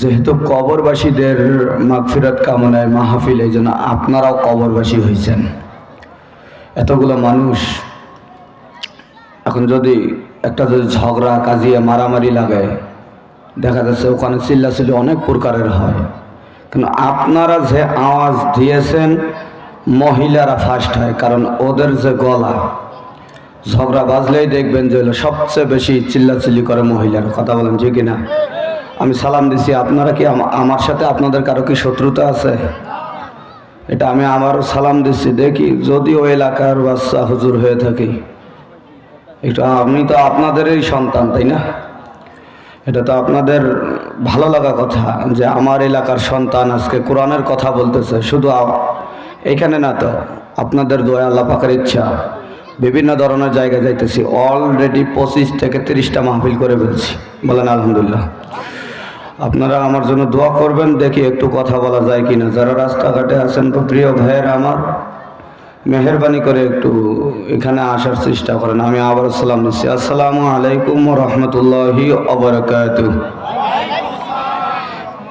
যেহেতু কবরবাসীদের মাগফিরাত কামনায় মাহফিল, এই জন্য আপনারাও কবরবাসী হয়েছেন। এতগুলো মানুষ, এখন যদি একটা যদি ঝগড়া, কাজিয়া, মারামারি লাগে দেখা যাচ্ছে ওখানে চিল্লাচিল্লি অনেক প্রকারের হয়। কিন্তু আপনারা যে আওয়াজ দিয়েছেন, মহিলারা ফার্স্ট হয়, কারণ ওদের যে গলা ঝগড়া বাজলেই দেখবেন যে সবচেয়ে বেশি চিল্লাচিল্লি করে মহিলার। কথা বলেন যে কিনা? আমি সালাম দিছি, আপনারা কি আমার সাথে আপনাদের কারও কি শত্রুতা আছে? এটা আমি আমারও সালাম দিচ্ছি দেখি যদি ওই এলাকার বাচ্চা হুজুর হয়ে থাকি। একটু আমি তো আপনাদেরই সন্তান, তাই না? এটা তো আপনাদের ভালো লাগা কথা যে আমার এলাকার সন্তান আজকে কোরআনের কথা বলতেছে, শুধু এখানে না তো, আপনাদের দোয়া, আল্লাহ পাকের ইচ্ছা। বিভিন্ন ধরনের জায়গা যাইতেছি। অলরেডি পঁচিশ থেকে তিরিশটা মাহফিল করে ফেলছি। বলেন, আলহামদুলিল্লাহ। আপনারা আমার জন্য দোয়া করবেন, দেখি একটু কথা বলা যায় কিনা। যারা রাস্তাঘাটে আছেন তো, প্রিয় ভাইয়ের আমার, মেহরবানি করে একটু এখানে আসার চেষ্টা করেন। আমি আবার সালাম দিচ্ছি আসসালামু আলাইকুম রহমতুল্লাহি অবরকাত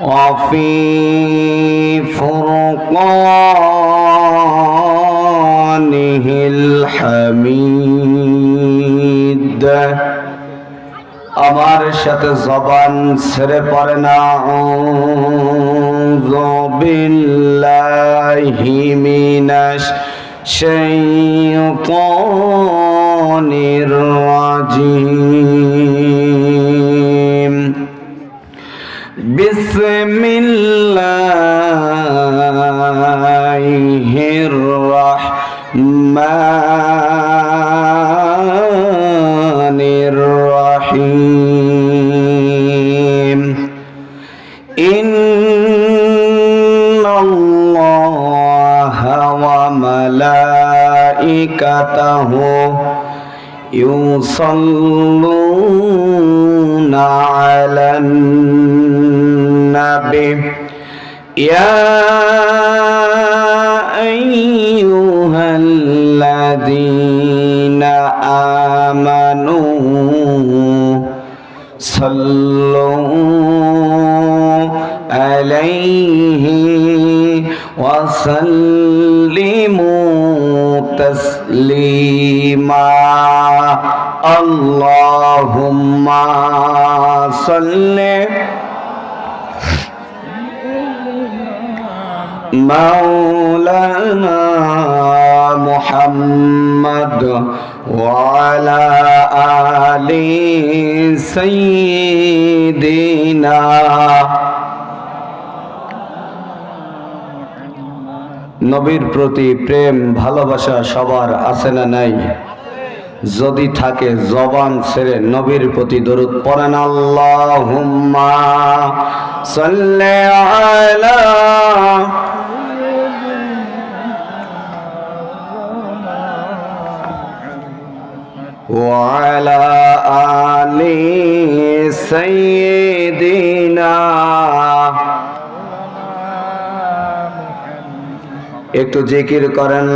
وفي فرقانه الحميد আমার সাথে জবান ছেড়ে পড়ে না বিল্লাহি মিনাশ শাইতানির وملائكته يصلون على النبي يا أيها الذين آمنوا صلوا عليه وسلموا تسليما. اللهم صل مولانا محمد وعلى آل سيدنا নবীর প্রতি প্রেম ভালোবাসা সবার আছে না নাই যদি থাকে জবান ছেড়ে নবীর প্রতি দরুদ পড়েন আল্লাহুম্মা সাল্লি আলা وعلى آل سيدنا একটু জিকির করেন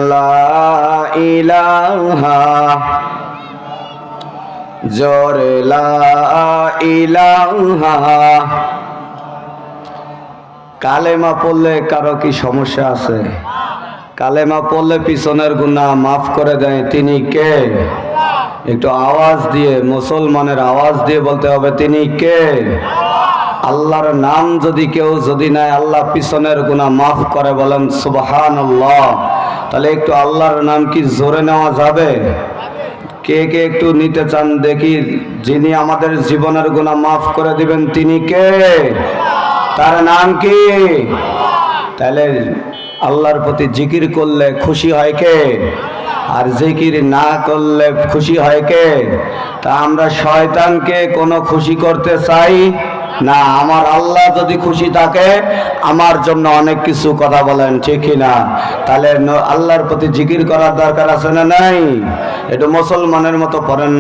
কালেমা পড়লে কারও কি সমস্যা আছে? কালেমা পড়লে পিছনের গুণা মাফ করে দেয়। তিনি কে? একটু আওয়াজ দিয়ে, মুসলমানের আওয়াজ দিয়ে বলতে হবে, তিনি কে? আল্লাহর নাম যদি কেউ যদি নাই আল্লাহ পিছনের গুণা মাফ করে বলেন সুবাহান আল্লাহ তাহলে একটু আল্লাহর নাম কি জোরে নেওয়া যাবে? কে কে একটু নিতে চান, দেখি। যিনি আমাদের জীবনের গুণা মাফ করে দিবেন, তিনি কে? তার নাম কি? তাহলে আল্লাহর প্রতি জিকির করলে খুশি হয় কে? আর জিকির না করলে খুশি হয় কে? তা আমরা শয়তানকে কোনো খুশি করতে চাই? না, আমার আল্লাহ যদি খুশি থাকে, আমার জন্য অনেক কিছু কথা বলেন, ঠিক না? তাহলে আল্লাহর প্রতি জিকির করার দরকার আছে না নাই? একটু মুসলমানের মতো পড়েন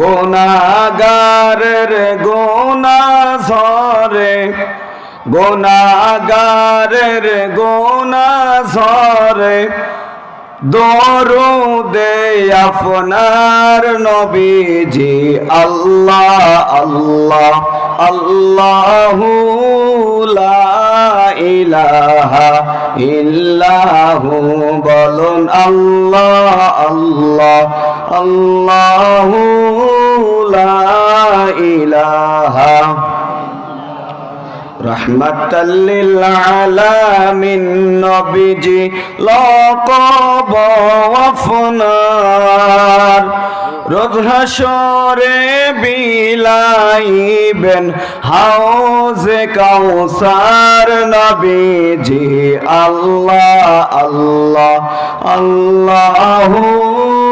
গোনাগারের গোনা ঝরে গোনাগারের গোনা ঝরে দরুদে আপনার নবীজি আল্লাহ আল্লাহ, আল্লাহু ইলাহা ইল্লাহু বলুন আল্লাহ আল্লাহ, আল্লাহু লা ইলাহা রহমতাল্লিল আলামিন নবীজি লকব আপনার রোজ হাসরে বিলাইবেন হাউজে কাউসার নবীজি আল্লাহ আল্লাহ আল্লাহু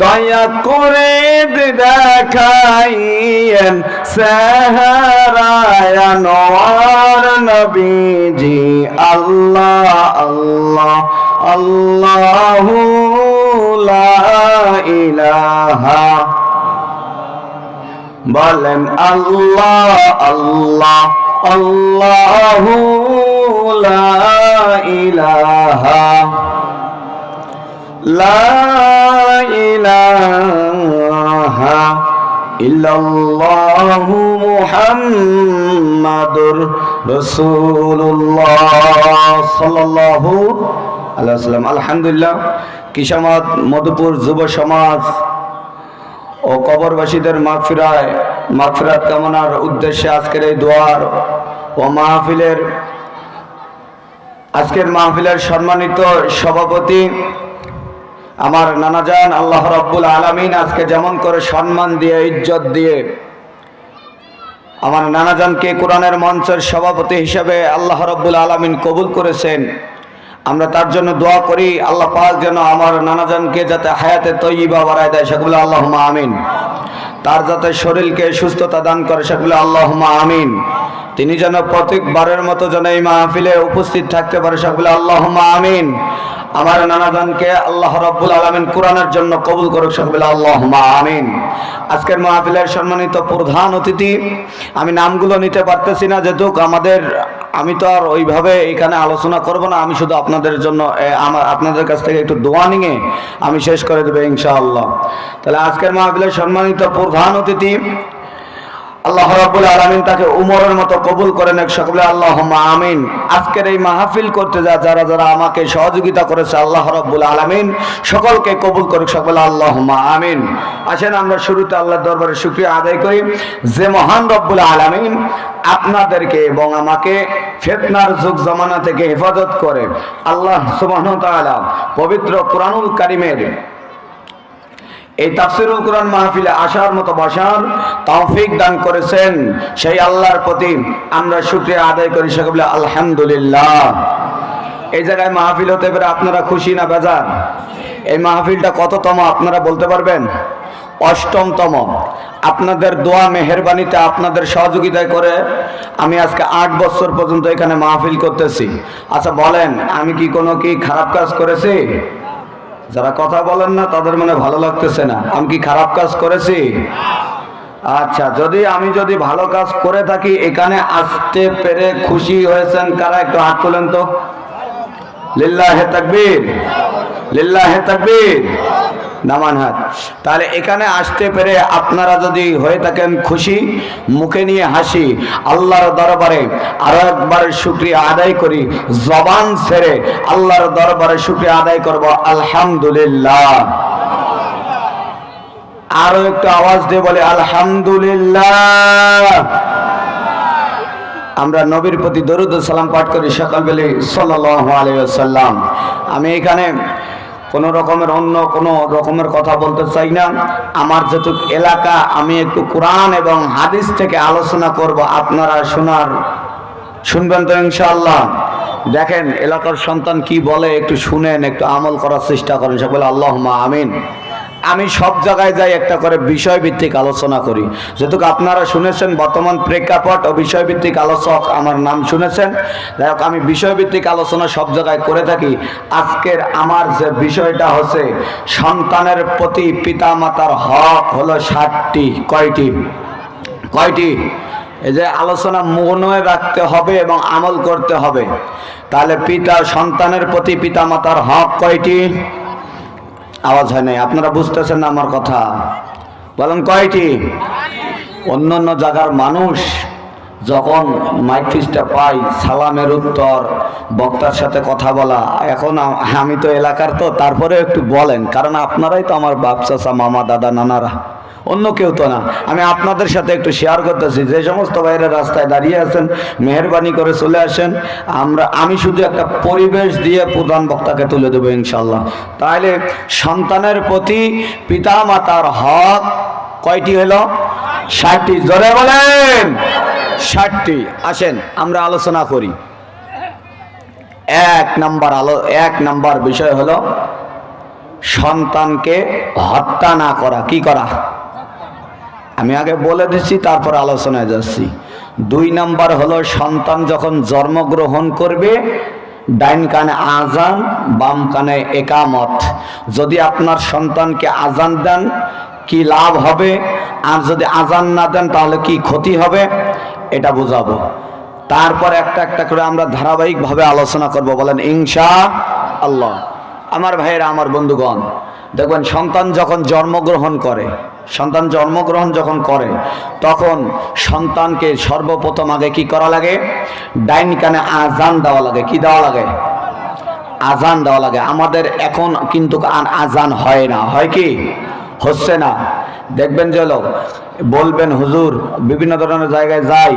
দয়া করে দেখাইয়েন সেহরায়ানোয়ার নবীজি। আল্লাহ আল্লাহ, আল্লাহু লা ইলাহা। বলেন আল্লাহ আল্লাহ, আল্লাহু ইলাহা। লা ইল্লাল্লাহু মুহাম্মাদুর রাসূলুল্লাহ সাল্লাল্লাহু আলাইহি আলহামদুলিল্লাহ কিশামাত মধুপুর যুব সমাজ ও কবরবাসীদের মাগফিরায়, মাগফিরাত কামনার উদ্দেশ্যে আজকের এই দোয়ার ও মাহফিলের, আজকের মাহফিলের সম্মানিত সভাপতি আমার নানাজান আল্লাহ রব্বুল আলমিন আজকে যেমন করে সম্মান দিয়ে, ইজ্জত দিয়ে আমার নানাজানকে কোরআনের মঞ্চের সভাপতি হিসেবে আল্লাহ রব্বুল আলমিন কবুল করেছেন। আমরা তার জন্য দোয়া করি, আল্লাহ পাক যেন আমার নানাজানকে যাতে হায়াতে তৈবা বাড়ায় দেয়, সেগুলো আল্লাহ আমিন। তার যাতে শরীরকে সুস্থতা দান করে, সেগুলো আল্লাহ আমিন। তিনি যেন প্রত্যেকবারের মতো যেন এই মাহফিলে উপস্থিত থাকতে পারে, সেগুলো আল্লাহ আমিন। আমার নানাজানকে আল্লাহ রব্বুল আলমিন কোরআনের জন্য কবুল করুক সকলে আল্লাহ আমিন। আজকের মাহফিলের সম্মানিত প্রধান অতিথি, আমি নামগুলো নিতে পারতেছি না, যেহেতু আমাদের, আমি তো আর ওইভাবে এখানে আলোচনা করব না, আমি শুধু আপনাদের জন্য আমার, আপনাদের কাছ থেকে একটু দোয়া নিয়ে আমি শেষ করে দেবো ইনশাআল্লাহ। তাহলে আজকের মাহফিলের সম্মানিত প্রধান অতিথি আল্লাহ রাব্বুল আলামিন তাকে উমরের মতো কবুল করেন এক সকলে আল্লাহ আমিন। আজকের এই মাহফিল করতে যা, যারা যারা আমাকে সহযোগিতা করেছে, আল্লাহ রাব্বুল আলামিন সকলকে কবুল করুক সকলে আল্লাহ আমিন। আসেন, আমরা শুরুতে আল্লাহর দরবারে শুকরিয়া আদায় করি যে মহান রব্বুল আলামিন আপনাদেরকে এবং আমাকে ফেতনার যুগ জমানা থেকে হেফাজত করে, আল্লাহ তাআলা পবিত্র কোরআনুল কারিমের এই তাফসিরুল কোরআন মাহফিলে আসার মতো বসার তৌফিক দান করেছেন সেই আল্লাহর প্রতি আমরা শুকরিয়া আদায় করি সকলে আলহামদুলিল্লাহ। এই জায়গায় মাহফিল হতে পারে আপনারা খুশি না বেজার? এই মাহফিলটা কততম আপনারা বলতে পারবেন? অষ্টমতম। আপনাদের দোয়া মেহরবানিতে আপনাদের সহযোগিতায় করে আমি আজকে আট বছর পর্যন্ত এখানে মাহফিল করতেছি। আচ্ছা বলেন, আমি কি কোনো কি খারাপ কাজ করেছি? যারা কথা বলেন না, তাদের মনে ভালো লাগতেছে না। আমি কি খারাপ কাজ করেছি? আচ্ছা যদি আমি যদি ভালো কাজ করে থাকি, এখানে আসতে পেরে খুশি হয়েছেন কারা? একটু হাত তোলেন তো। লিল্লা লিল্লাহে তাকবীর। লিল্লাহে তাকবীর। নামান হাত। তাহলে এখানে আসতে পেরে আপনারা যদি হয়ে থাকেন খুশি, মুখে নিয়ে হাসি, আল্লাহর দরবারে আরও একবার শুক্রিয়া আদায় করি, জবান ছেড়ে আল্লাহর দরবারে শুক্রিয়া আদায় করব, আলহামদুলিল্লাহ। আরও একটু আওয়াজ দিয়ে বলে, আলহামদুলিল্লাহ। আমরা নবীর প্রতি দরুদ সালাম পাঠ করি সকালবেলে সাল্লাল্লাহু আলাইহি ওয়াসাল্লাম। আমি এখানে কোনো রকমের অন্য কোনো রকমের কথা বলতে চাই না। আমার যেটুক এলাকা, আমি একটু কোরআন এবং হাদিস থেকে আলোচনা করব, আপনারা শোনার, শুনবেন তো ইনশাআল্লাহ। দেখেন, এলাকার সন্তান কি বলে, একটু শুনেন, একটু আমল করার চেষ্টা করেন। সকলে আল্লাহ আমিন। আমি সব জায়গায় যাই একটা করে বিষয়ভিত্তিক আলোচনা করি। যেহেতু আপনারা শুনেছেন, বর্তমান প্রেক্ষাপট ও বিষয়ভিত্তিক আলোচক আমার নাম শুনেছেন। যাই হোক, আমি বিষয়ভিত্তিক আলোচনা সব জায়গায় করে থাকি। আজকের আমার যে বিষয়টা হচ্ছে, সন্তানের প্রতি পিতামাতার হক হলো ষাটটি, কয়টি? কয়টি? এই যে আলোচনা মনে রাখতে হবে এবং আমল করতে হবে। তাহলে পিতা, সন্তানের প্রতি পিতামাতার হক কয়টি? আওয়াজ হয় নাই। আপনারা বুঝতেছেন না আমার কথা। বলেন, কয়টি? অন্য অন্য জায়গার মানুষ যখন মাইকফিসটা পাই সালামের উত্তর, বক্তার সাথে কথা বলা। এখন আমি তো এলাকার তো তারপরে একটু বলেন, কারণ আপনারাই তো আমার বাপ চাষা মামা, দাদা, নানারা। অন্য কেউ তো না। আমি আপনাদের সাথে একটু শেয়ার করতেছি। যে সমস্ত বাইরে রাস্তায় দাঁড়িয়ে আছেন, মেহরবানি করে চলে আসেন, আমরা, আমি শুধু একটা পরিবেশ দিয়ে প্রধান বক্তাকে তুলে দেবো ইনশাল্লাহ তাহলে সন্তানের প্রতি পিতা মাতার হক কয়টি হলো? ষাটটি। জোরে বলেন! ষাটটি। আসেন, আমরা আলোচনা করি। এক নাম্বার আলো, এক নাম্বার বিষয় হলো সন্তানকে হত্যা না করা। কি করা? আমি আগে বলে দিচ্ছি তারপর আলোচনায় যাচ্ছি। দুই নাম্বার হলো, সন্তান যখন জন্মগ্রহণ করবে ডাইন কানে আজান বাম কানে একামত। যদি আপনার সন্তানকে আজান দেন, কি লাভ হবে? আর যদি আজান না দেন, তাহলে কি ক্ষতি হবে? এটা বোঝাবো। তারপর একটা একটা করে আমরা ধারাবাহিকভাবে আলোচনা করব, বলেন, ইনশা আল্লাহ। আমার ভাইয়েরা, আমার বন্ধুগণ দেখবেন সন্তান যখন জন্মগ্রহণ করে, সন্তান জন্মগ্রহণ যখন করে, তখন সন্তানকে সর্বপ্রথম আগে কি করা লাগে? ডাইন কানে আজান দেওয়া লাগে। কি দেওয়া লাগে? আজান দেওয়া লাগে। আমাদের এখন কিন্তু আজান হয় না। হয় কি? হচ্ছে না। দেখবেন যে লোক বলবেন, হুজুর, বিভিন্ন ধরনের জায়গায় যাই।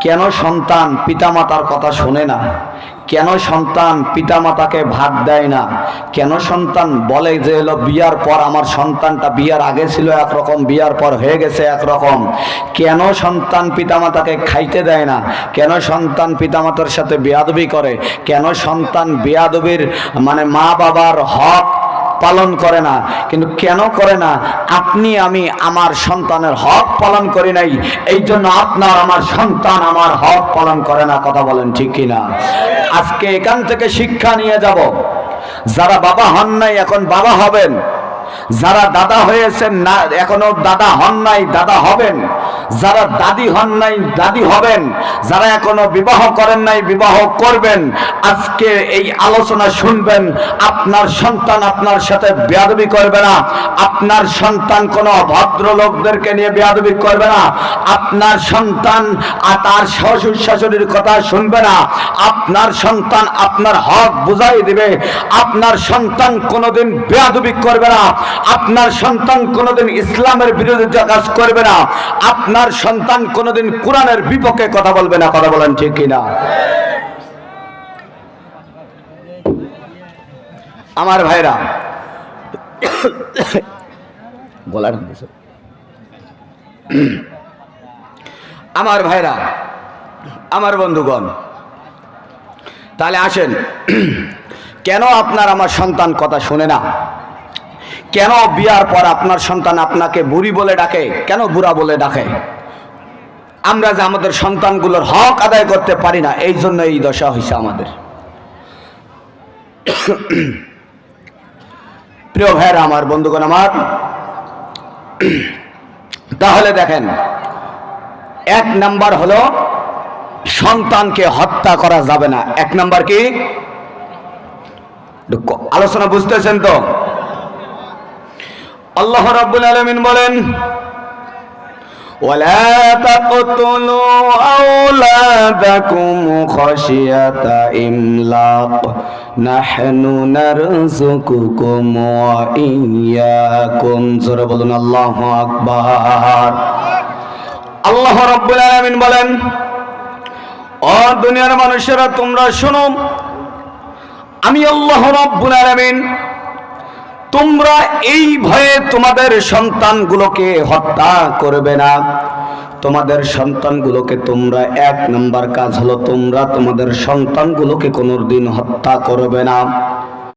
কেন সন্তান পিতামাতার কথা শোনে না? কেন সন্তান পিতামাতাকে ভাগ দেয় না? কেন সন্তান বলে যে হলো বিয়ার পর আমার সন্তানটা বিয়ার আগে ছিল একরকম, বিয়ার পর হয়ে গেছে একরকম? কেন সন্তান পিতামাতাকে খাইতে দেয় না? কেন সন্তান পিতামাতার সাথে বেয়াদবি করে? কেন সন্তান বেয়াদবির মানে মা বাবার হক পালন করে না। কিন্তু কেন করে না? আপনি, আমি, আমার সন্তানের হক পালন করি নাই। এই জন্য আপনার, আমার সন্তান আমার হক পালন করে না, কথা বলেন ঠিক কিনা? আজকে এখান থেকে শিক্ষা নিয়ে যাব। যারা বাবা হন নাই, এখন বাবা হবেন। যারা দাদা হয়েছেন না, এখনও দাদা হন নাই, দাদা হবেন। যারা দাদি হন নাই, দাদি হবেন। যারা এখনও বিবাহ করেন নাই, বিবাহ করবেন। আজকে এই আলোচনা শুনবেন, আপনার সন্তান আপনার সাথে বেয়াদবি করবে না। আপনার সন্তান কোনো ভদ্রলোকদেরকে নিয়ে বেয়াদবি করবে না। আপনার সন্তান আর তার শ্বশুর শাশুড়ির কথা শুনবে না। আপনার সন্তান আপনার হক বুঝাই দিবে। আপনার সন্তান কোনোদিন বেয়াদবি করবে না। আপনার সন্তান কোনোদিন ইসলামের বিরোধিতা কাজ করবে না। আপনার সন্তান কোনোদিন কোরআনের বিপক্ষে কথা বলবে না, কথা বলেন ঠিক কিনা? আমার ভাইরা বলার আমার ভাইরা, আমার বন্ধুগণ, তাহলে আসেন, কেন আপনার আমার সন্তান কথা শুনে না? কেন বিয়ার পর আপনার সন্তান আপনাকে বুড়ি বলে ডাকে? কেন বুড়া বলে ডাকে? আমরা যে আমাদের সন্তানগুলোর হক আদায় করতে পারি না, এই জন্য এই দশা হয়েছে আমাদের। প্রিয় ভাইরা আমার বন্ধুগণ, আমার। তাহলে দেখেন, এক নাম্বার হলো সন্তানকে হত্যা করা যাবে না। এক নাম্বার ক- আলোচনা বুঝতেছেন তো? আল্লাহ রাব্বুল আলামিন বলেন ولا تقتلوا أولادكم خشية إملاق نحن نرزقكم وإياكم জোরে বলুন আল্লাহু আকবার আল্লাহ রাব্বুল আলামিন বলেন ও দুনিয়ার মানুষেরা তোমরা শোনো আমি আল্লাহ রাব্বুল আলামিন তোমরা এই ভয়ে তোমাদের সন্তানগুলোকে হত্যা করবে না। তোমাদের সন্তানগুলোকে তোমরা এক নাম্বার কাজ হলো তোমরা তোমাদের সন্তানগুলোকে কোনোদিন হত্যা করবে না।